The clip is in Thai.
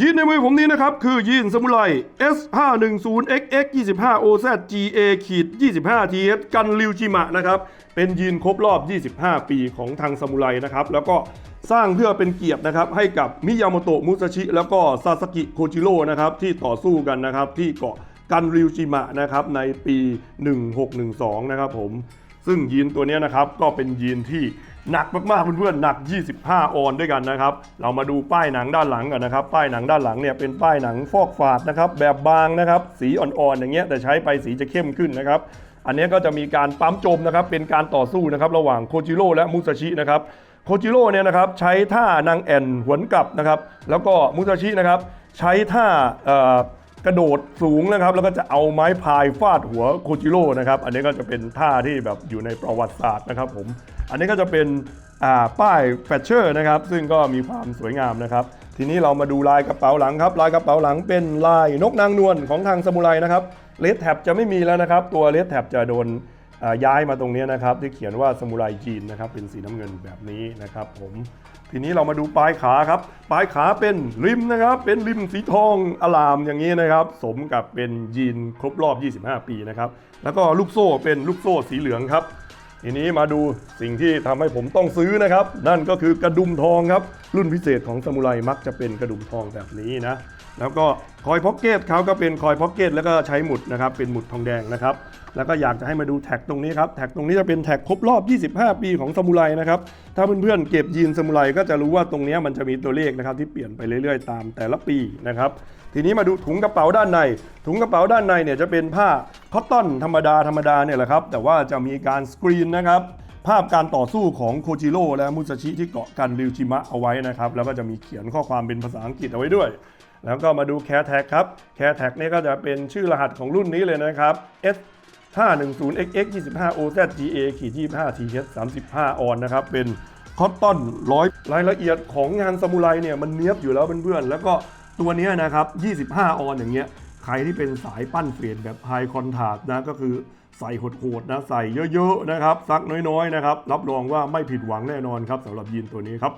ยีนในมือผมนี้นะครับ คือยีนสมุไร S510XX 25 OZ GA ขีด25 TS กันริวจิมะนะครับ เป็นยีนครบรอบ 25 ปีของทางสมุไรนะครับ แล้วก็สร้างเพื่อเป็นเกียรตินะครับ ให้กับมิยาโมโตะมุซาชิ แล้วก็ซาสกิโคจิโร่นะครับ ที่ต่อสู้กันนะครับ ที่เกาะกันริวจิมะนะครับ ในปี 1612 นะครับผม ซึ่งยีนตัวนี้นะครับก็เป็นยีนที่ หนักมากๆเพื่อนๆหนัก 25 ออนด้วยกันนะครับ เรามาดูป้ายหนังด้านหลังกันนะครับ ป้ายหนังด้านหลังเนี่ยเป็นป้ายหนังฟอกฝาดนะครับแบบบางนะครับ สีอ่อนๆอย่างเงี้ยแต่ใช้ไปสีจะเข้มขึ้นนะครับอันนี้ก็จะมีการปั๊มจมนะครับเป็นการต่อสู้นะครับระหว่างโคจิโร่และมุซาชินะครับโคจิโร่เนี่ยนะครับใช้ท่านางแอนหวนกลับนะครับแล้วก็มุซาชินะครับใช้ท่า กระโดดสูงนะครับ แล้วก็จะเอาไม้พายฟาดหัวโคจิโร่นะครับ อันนี้ก็จะเป็นท่าที่แบบอยู่ในประวัติศาสตร์นะครับผม อันนี้ก็จะเป็นป้ายแฟชเชอร์นะครับ ซึ่งก็มีความสวยงามนะครับ ทีนี้เรามาดูลายกระเป๋าหลังครับ ลายกระเป๋าหลังเป็นลายนกนางนวลของทางสมุไรนะครับเลดแท็บจะไม่มีแล้วนะครับ ตัวเลดแท็บจะโดนย้ายมาตรงนี้นะครับ ที่เขียนว่าสมุไรจีนนะครับ เป็นสีน้ำเงินแบบนี้นะครับผม ทีนี้เรามาดูปลายขาครับ ปลายขาเป็นริมนะครับ เป็นริมสีทองอลามอย่างนี้นะครับ สมกับเป็นยีนครบรอบ 25 ปีนะครับ แล้วก็ลูกโซ่เป็นลูกโซ่สีเหลืองครับ ทีนี้มาดูสิ่งที่ทำให้ผมต้องซื้อนะครับ นั่นก็คือกระดุมทองครับ รุ่นพิเศษของสมุไรมักจะเป็นกระดุมทองแบบนี้นะ แล้วก็คอยพ็อกเก็ตเขาก็เป็นคอยพ็อกเก็ตแล้วก็ใช้หมุดนะครับเป็นหมุดทองแดงนะครับ แล้วก็อยากจะให้มาดูแท็กตรงนี้ครับแท็กตรงนี้จะเป็นแท็กครบรอบ 25 ปีของซามูไรนะครับถ้าเพื่อนๆเก็บยีนซามูไรก็จะรู้ว่าตรงนี้มันจะมีตัวเลขนะครับที่เปลี่ยนไปเรื่อยๆ ตามแต่ละปีนะครับทีนี้มาดูถุงกระเป๋าด้านใน ถุงกระเป๋าด้านในเนี่ยจะเป็นผ้าคอตตอนธรรมดาธรรมดาเนี่ยแหละครับแต่ว่าจะมีการสกรีนนะครับ ภาพการต่อสู้ของโคจิโร่และมุซาชิที่เกาะกันริวจิมะเอาไว้นะครับ แล้วก็จะมีเขียนข้อความเป็นภาษาอังกฤษเอาไว้ด้วย แล้วก็มาดูแคร์แท็กครับแคร์แท็กนี่ก็จะเป็นชื่อรหัสของรุ่นนี้เลยนะครับ S 510 XX 25 OZ GA ขีด25 TH 35 ออนนะครับ เป็นคอตตอนร้อยรายละเอียดของงานซามูไรเนี่ยมันเนี้ยบอยู่แล้วเพื่อนๆ แล้วก็ตัวนี้นะครับ 25 ออนอย่างเงี้ย ใครที่เป็นสายปั้นเฟรดแบบไฮคอนทา t นะก็คือ ใส่โหดๆนะใส่เยอะๆนะครับซักน้อยๆนะครับรับรองว่าไม่ผิดหวังแน่นอนครับสำหรับยีนตัวนี้ครับ